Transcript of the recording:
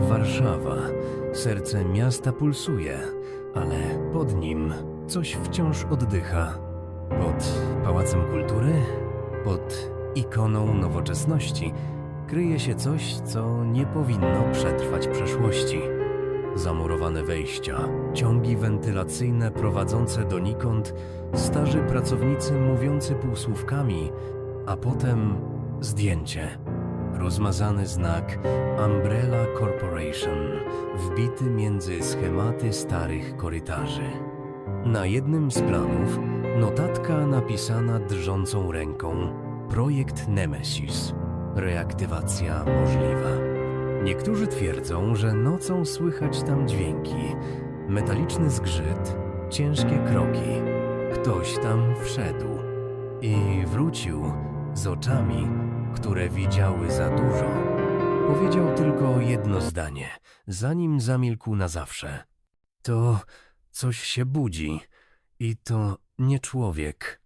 Warszawa. Serce miasta pulsuje, ale pod nim coś wciąż oddycha. Pod Pałacem Kultury, pod ikoną nowoczesności, kryje się coś, co nie powinno przetrwać przeszłości. Zamurowane wejścia, ciągi wentylacyjne prowadzące donikąd, starzy pracownicy mówiący półsłówkami, a potem zdjęcie. Rozmazany znak Umbrella Corporation, wbity między schematy starych korytarzy. Na jednym z planów notatka napisana drżącą ręką Projekt Nemesis. Reaktywacja możliwa. Niektórzy twierdzą, że nocą słychać tam dźwięki, metaliczny zgrzyt, ciężkie kroki. Ktoś tam wszedł i wrócił z oczami, które widziały za dużo. Powiedział tylko jedno zdanie, zanim zamilkł na zawsze. To coś się budzi i to nie człowiek.